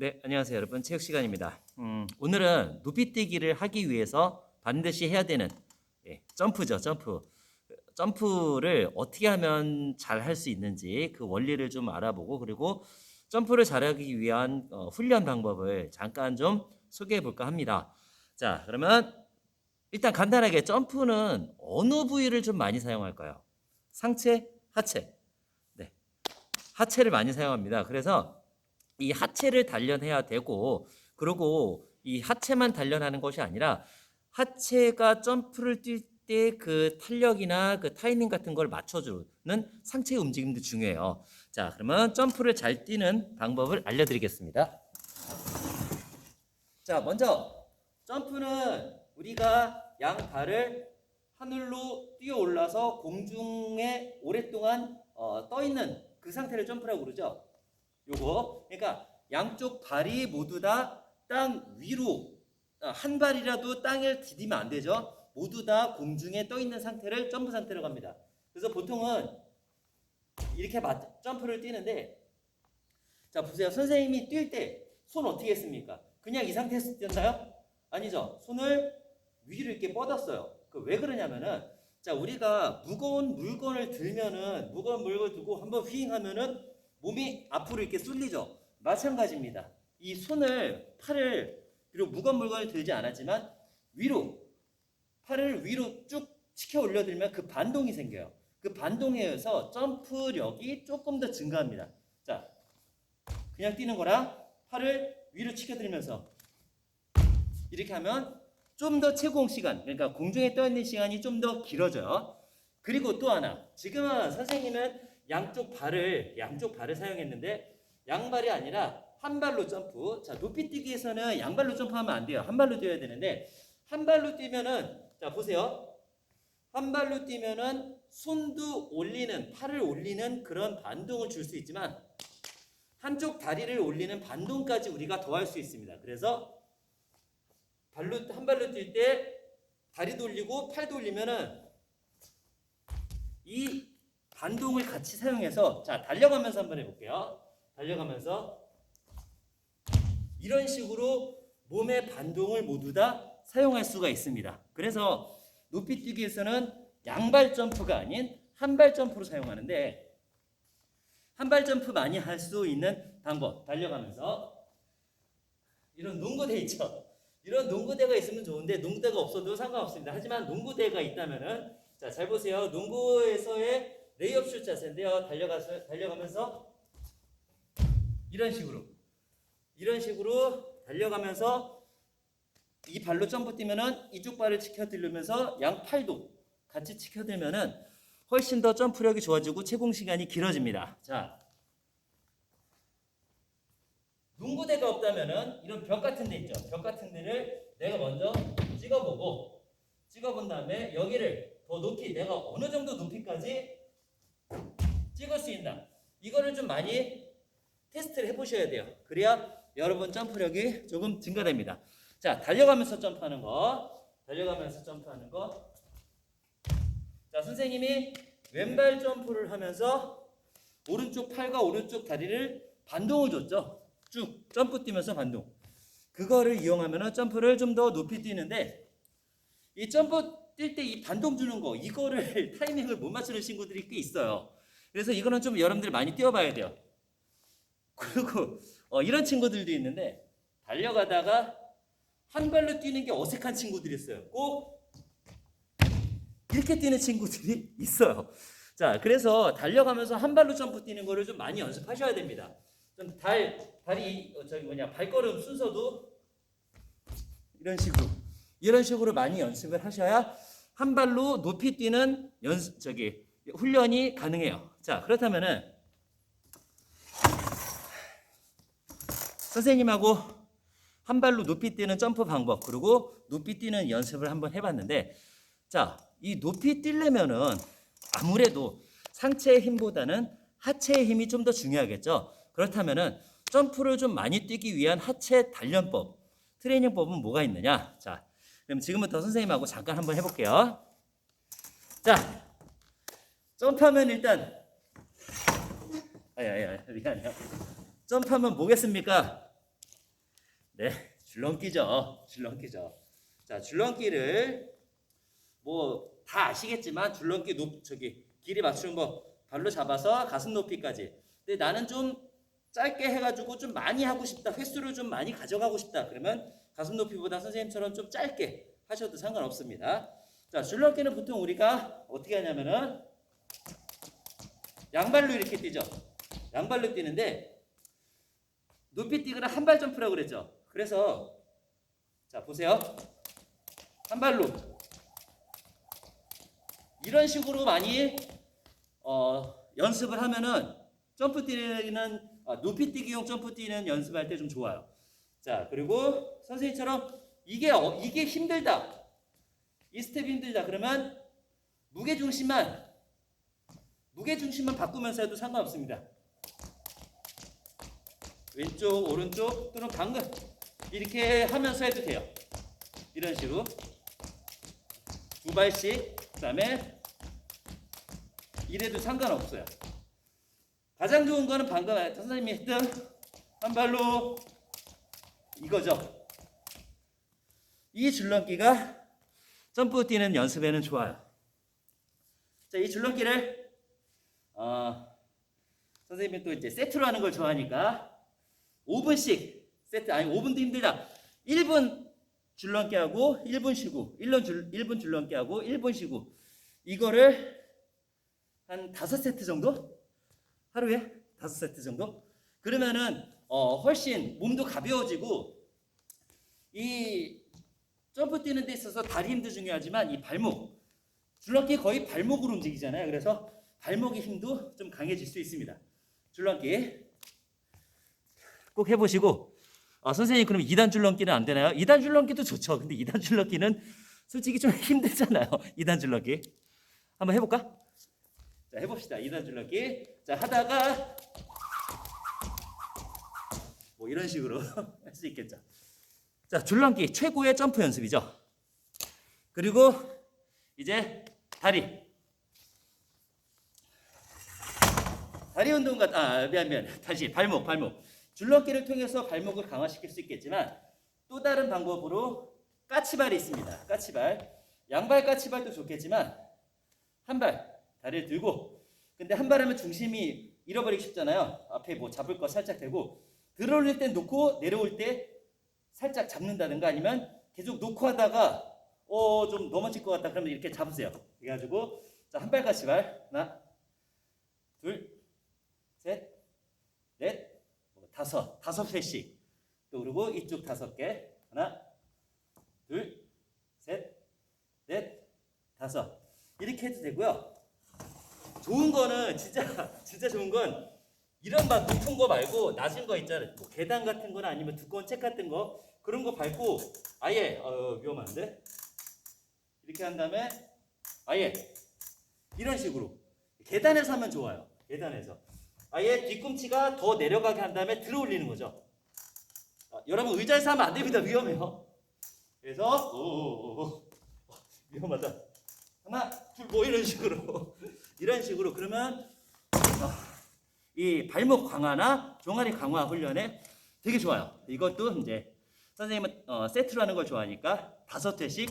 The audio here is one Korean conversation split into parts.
네, 안녕하세요, 여러분. 체육 시간입니다. 음, 오늘은 높이뛰기를 하기 위해서 반드시 해야 되는 예, 점프죠, 점프. 점프를 어떻게 하면 잘 할 수 있는지 그 원리를 좀 알아보고 그리고 점프를 잘하기 위한 어, 훈련 방법을 잠깐 좀 소개해 볼까 합니다. 자, 그러면 일단 간단하게 점프는 어느 부위를 좀 많이 사용할까요? 상체, 하체. 네, 하체를 많이 사용합니다. 그래서 이 하체를 단련해야 되고 그리고 이 하체만 단련하는 것이 아니라 하체가 점프를 뛸 때 그 탄력이나 그 타이밍 같은 걸 맞춰주는 상체 움직임도 중요해요. 자, 그러면 점프를 잘 뛰는 방법을 알려드리겠습니다. 자, 먼저 점프는 우리가 양 발을 하늘로 뛰어 올라서 공중에 오랫동안 어, 떠 있는 그 상태를 점프라고 그러죠. 요거 그러니까 양쪽 발이 모두 다 땅 위로 아, 한 발이라도 땅을 디디면 안 되죠. 모두 다 공중에 떠 있는 상태를 점프 상태라고 합니다. 그래서 보통은 이렇게 맞- 점프를 뛰는데 자 보세요. 선생님이 뛸 때 손 어떻게 했습니까? 그냥 이 상태에서 뛰었나요? 아니죠. 손을 위로 이렇게 뻗었어요. 그 왜 그러냐면은 자 우리가 무거운 물건을 들면은 무거운 물건을 들고 한번 휘잉하면은 몸이 앞으로 이렇게 쏠리죠. 마찬가지입니다. 이 손을 팔을 비록 무거운 물건을 들지 않았지만 위로 팔을 위로 쭉 치켜 올려들면 그 반동이 생겨요. 그 반동에 의해서 점프력이 조금 더 증가합니다. 자, 그냥 뛰는 거랑 팔을 위로 치켜들면서 이렇게 하면 좀 더 채공 시간, 그러니까 공중에 떠 있는 시간이 좀 더 길어져요. 그리고 또 하나, 지금은 선생님은 양쪽 발을 양쪽 발을 사용했는데 양발이 아니라 한 발로 점프. 자, 높이 뛰기에서는 양발로 점프하면 안 돼요. 한 발로 뛰어야 되는데 한 발로 뛰면은 자 보세요. 한 발로 뛰면은 손도 올리는 팔을 올리는 그런 반동을 줄 수 있지만 한쪽 다리를 올리는 반동까지 우리가 더할 수 있습니다. 그래서 발로 한 발로 뛸 때 다리도 올리고 팔도 올리면은 이 반동을 같이 사용해서 자 달려가면서 한번 해볼게요. 달려가면서 이런 식으로 몸의 반동을 모두 다 사용할 수가 있습니다. 그래서 높이 뛰기에서는 양발 점프가 아닌 한발 점프로 사용하는데 한발 점프 많이 할 수 있는 방법 달려가면서 이런 농구대 있죠. 이런 농구대가 있으면 좋은데 농구대가 없어도 상관없습니다. 하지만 농구대가 있다면은 자 잘 보세요. 농구에서의 레이업 슛 자세인데요. 달려가서 달려가면서 이런 식으로 이런 식으로 달려가면서 이 발로 점프 뛰면은 이쪽 발을 치켜들면서 양 팔도 같이 치켜들면은 훨씬 더 점프력이 좋아지고 채공 시간이 길어집니다. 자, 농구대가 없다면은 이런 벽 같은 데 있죠. 벽 같은 데를 내가 먼저 찍어보고 찍어본 다음에 여기를 더 높이 내가 어느 정도 높이까지 찍을 수 있나 이거를 좀 많이 테스트를 해보셔야 돼요. 그래야 여러분 점프력이 조금 증가됩니다. 자, 달려가면서 점프하는 거, 달려가면서 점프하는 거. 자, 선생님이 왼발 점프를 하면서 오른쪽 팔과 오른쪽 다리를 반동을 줬죠. 쭉 점프 뛰면서 반동. 그거를 이용하면 점프를 좀 더 높이 뛰는데 이 점프 뛸 때 이 반동 주는 거 이거를 타이밍을 못 맞추는 친구들이 꽤 있어요. 그래서 이거는 좀 여러분들 많이 뛰어봐야 돼요. 그리고 어, 이런 친구들도 있는데 달려가다가 한 발로 뛰는 게 어색한 친구들이 있어요. 꼭 이렇게 뛰는 친구들이 있어요. 자, 그래서 달려가면서 한 발로 점프 뛰는 거를 좀 많이 연습하셔야 됩니다. 좀 달, 발이 어, 저기 뭐냐 발걸음 순서도 이런 식으로 이런 식으로 많이 연습을 하셔야 한 발로 높이 뛰는 연습 저기 훈련이 가능해요. 자, 그렇다면은 선생님하고 한 발로 높이 뛰는 점프 방법 그리고 높이 뛰는 연습을 한번 해봤는데 자, 이 높이 뛰려면은 아무래도 상체의 힘보다는 하체의 힘이 좀 더 중요하겠죠. 그렇다면은 점프를 좀 많이 뛰기 위한 하체 단련법, 트레이닝법은 뭐가 있느냐? 자, 그럼 지금부터 선생님하고 잠깐 한번 해볼게요. 자, 점프하면 일단 아야야 미안해요. 점프하면 뭐겠습니까? 네, 줄넘기죠. 줄넘기죠. 자, 줄넘기를 뭐 다 아시겠지만 줄넘기 높 저기 길이 맞추는 거 발로 잡아서 가슴 높이까지. 근데 나는 좀 짧게 해가지고 좀 많이 하고 싶다. 횟수를 좀 많이 가져가고 싶다. 그러면 가슴 높이보다 선생님처럼 좀 짧게 하셔도 상관없습니다. 자, 줄넘기는 보통 우리가 어떻게 하냐면은 양발로 이렇게 뛰죠. 양발로 뛰는데 높이 뛰거나 한 발 점프라고 그랬죠. 그래서 자 보세요. 한 발로 이런 식으로 많이 어, 연습을 하면은 점프 뛰는 아, 높이 뛰기용 점프 뛰는 연습할 때 좀 좋아요. 자 그리고 선생님처럼 이게 어, 이게 힘들다. 이 스텝이 힘들다. 그러면 무게 중심만 무게 중심만 바꾸면서 해도 상관없습니다. 왼쪽, 오른쪽 또는 방금 이렇게 하면서 해도 돼요. 이런 식으로 두 발씩 그다음에 이래도 상관없어요. 가장 좋은 거는 방금 선생님이 했던 한 발로 이거죠. 이 줄넘기가 점프 뛰는 연습에는 좋아요. 자, 이 줄넘기를 어, 선생님이 또 이제 세트로 하는 걸 좋아하니까 5분씩 세트 아니 5분도 힘들다. 1분 줄넘기 하고 1분 쉬고 1분 줄 1분 줄넘기 하고 1분 쉬고 이거를 한 5세트 정도 하루에 5세트 정도 그러면은 어 훨씬 몸도 가벼워지고 이 점프 뛰는 데 있어서 다리 힘도 중요하지만 이 발목 줄넘기 거의 발목으로 움직이잖아요. 그래서 발목의 힘도 좀 강해질 수 있습니다. 줄넘기 꼭 해보시고 아, 선생님 그럼 2단 줄넘기는 안 되나요? 2단 줄넘기도 좋죠. 근데 2단 줄넘기는 솔직히 좀 힘들잖아요. 2단 줄넘기 한번 해볼까? 자 해봅시다. 2단 줄넘기 자 하다가 뭐 이런 식으로 할 수 있겠죠. 자 줄넘기 최고의 점프 연습이죠. 그리고 이제 다리 다리 운동 같, 아, 미안, 미안. 다시, 발목, 발목. 줄넘기를 통해서 발목을 강화시킬 수 있겠지만, 또 다른 방법으로 까치발이 있습니다. 까치발. 양발 까치발도 좋겠지만, 한 발, 다리를 들고, 근데 한 발 하면 중심이 잃어버리기 쉽잖아요. 앞에 뭐 잡을 거 살짝 대고, 들어올릴 때 놓고, 내려올 때 살짝 잡는다든가 아니면 계속 놓고 하다가, 어, 좀 넘어질 것 같다. 그러면 이렇게 잡으세요. 그래가지고, 자, 한발 까치발. 하나, 둘, 셋, 넷, 뭐 다섯, 다섯 회씩. 또 그리고 이쪽 다섯 개. 하나, 둘, 셋, 넷, 다섯. 이렇게 해도 되고요. 좋은 거는 진짜 진짜 좋은 건 이런 막 높은 거 말고 낮은 거 있잖아요. 뭐 계단 같은 거나 아니면 두꺼운 책 같은 거 그런 거 밟고 아예 어, 위험한데 이렇게 한 다음에 아예 이런 식으로 계단에서 하면 좋아요. 계단에서 아예 뒤꿈치가 더 내려가게 한 다음에 들어 올리는 거죠. 아, 여러분 의자에서 하면 안 됩니다. 위험해요. 그래서 오오오 위험하다. 하나, 둘, 뭐 이런 식으로 이런 식으로 그러면 아, 이 발목 강화나 종아리 강화 훈련에 되게 좋아요. 이것도 이제 선생님은 어, 세트로 하는 걸 좋아하니까 다섯 회씩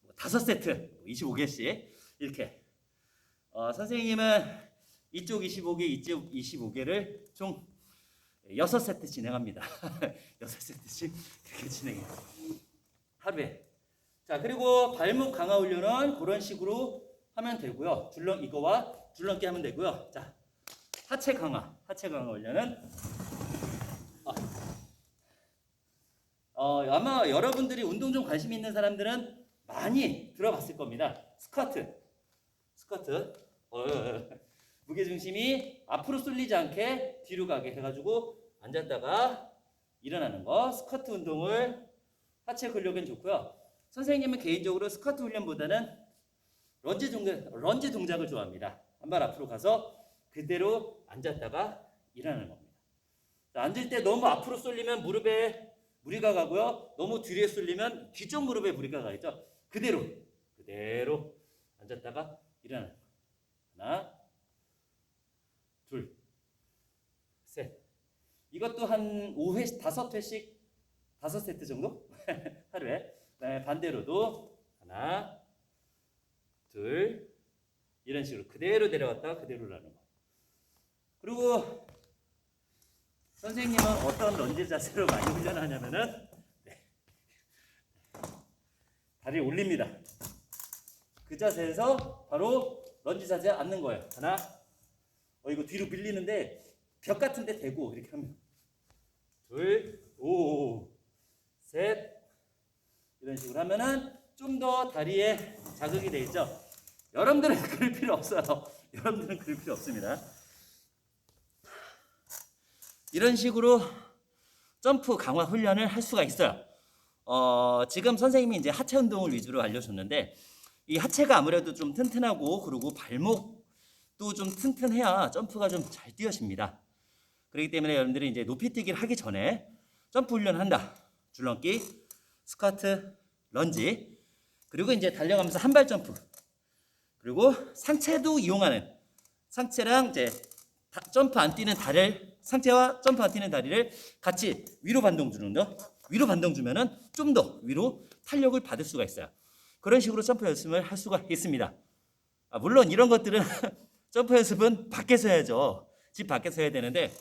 뭐 다섯 세트 25개씩 이렇게 어, 선생님은 이쪽 25개, 이쪽 25개를 총 6세트 진행합니다. 6세트씩 그렇게 진행해요. 하루에. 자, 그리고 발목 강화 훈련은 그런 식으로 하면 되고요. 줄넘 이거와 줄넘기 하면 되고요. 자, 하체 강화. 하체 강화 훈련은 아, 어, 아마 여러분들이 운동 좀 관심 있는 사람들은 많이 들어봤을 겁니다. 스쿼트. 스쿼트. 어, 어, 어. 무게 중심이 앞으로 쏠리지 않게 뒤로 가게 해가지고 앉았다가 일어나는 거 스쿼트 운동을 하체 근력엔 좋고요. 선생님은 개인적으로 스쿼트 훈련보다는 런지 동작, 런지 동작을 좋아합니다. 한 발 앞으로 가서 그대로 앉았다가 일어나는 겁니다. 자, 앉을 때 너무 앞으로 쏠리면 무릎에 무리가 가고요. 너무 뒤에 쏠리면 뒤쪽 무릎에 무리가 가겠죠. 그대로 그대로 앉았다가 일어나는 거. 하나, 둘, 셋. 이것도 한 5회, 5회씩 다섯 세트 정도 하루에. 그다음에 반대로도 하나, 둘 이런 식으로 그대로 내려갔다가 그대로 올라가는 거. 그리고 선생님은 어떤 런지 자세로 많이 훈련하냐면은 네. 다리 올립니다. 그 자세에서 바로 런지 자세에 앉는 거예요. 하나, 어 이거 뒤로 밀리는데 벽 같은 데 대고 이렇게 하면 둘, 오, 셋 이런 식으로 하면은 좀 더 다리에 자극이 돼 있죠. 여러분들은 그럴 필요 없어요. 여러분들은 그럴 필요 없습니다. 이런 식으로 점프 강화 훈련을 할 수가 있어요. 어, 지금 선생님이 이제 하체 운동을 위주로 알려줬는데 이 하체가 아무래도 좀 튼튼하고 그리고 발목도 좀 튼튼해야 점프가 좀 잘 뛰어집니다. 그렇기 때문에 여러분들이 이제 높이 뛰기를 하기 전에 점프 훈련을 한다. 줄넘기, 스쿼트, 런지, 그리고 이제 달려가면서 한 발 점프, 그리고 상체도 이용하는 상체랑 이제 다- 점프 안 뛰는 다리를 상체와 점프 안 뛰는 다리를 같이 위로 반동 주는 거. 위로 반동 주면은 좀 더 위로 탄력을 받을 수가 있어요. 그런 식으로 점프 연습을 할 수가 있습니다. 아, 물론 이런 것들은 점프 연습은 밖에서 해야죠. 집 밖에서 해야 되는데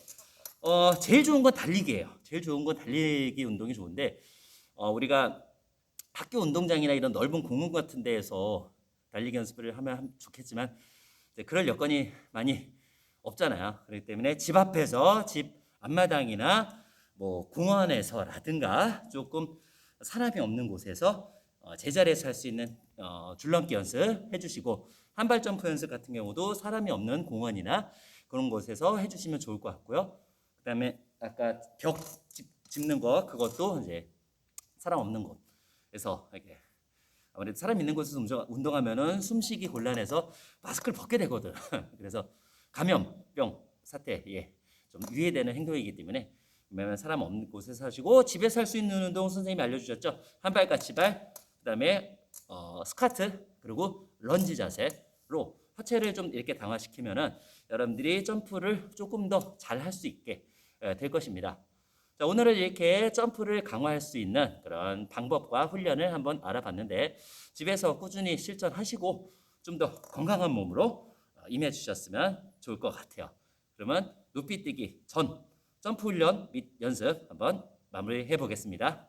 어, 제일 좋은 건 달리기예요. 제일 좋은 건 달리기 운동이 좋은데 어, 우리가 학교 운동장이나 이런 넓은 공원 같은 데에서 달리기 연습을 하면 좋겠지만 그럴 여건이 많이 없잖아요. 그렇기 때문에 집 앞에서 집 앞마당이나 뭐 공원에서라든가 조금 사람이 없는 곳에서 어, 제자리에서 할 수 있는 어, 줄넘기 연습 해주시고 한발 점프 연습 같은 경우도 사람이 없는 공원이나 그런 곳에서 해주시면 좋을 것 같고요. 그다음에 아까 벽 짚- 짚는 거 그것도 이제 사람 없는 곳에서 이렇게 아무래도 사람 있는 곳에서 운동- 운동하면은 숨쉬기 곤란해서 마스크를 벗게 되거든. 그래서 감염병 사태에 좀 유의되는 행동이기 때문에 그러면 사람 없는 곳에서 하시고 집에서 할수 있는 운동 선생님이 알려주셨죠. 한 발 까치발, 그다음에 어, 스카트 그리고 런지 자세로 하체를 좀 이렇게 강화시키면은 여러분들이 점프를 조금 더 잘 할 수 있게 에, 될 것입니다. 자, 오늘은 이렇게 점프를 강화할 수 있는 그런 방법과 훈련을 한번 알아봤는데 집에서 꾸준히 실천하시고 좀 더 건강한 몸으로 어, 임해 주셨으면 좋을 것 같아요. 그러면 높이 뛰기 전 점프 훈련 및 연습 한번 마무리해 보겠습니다.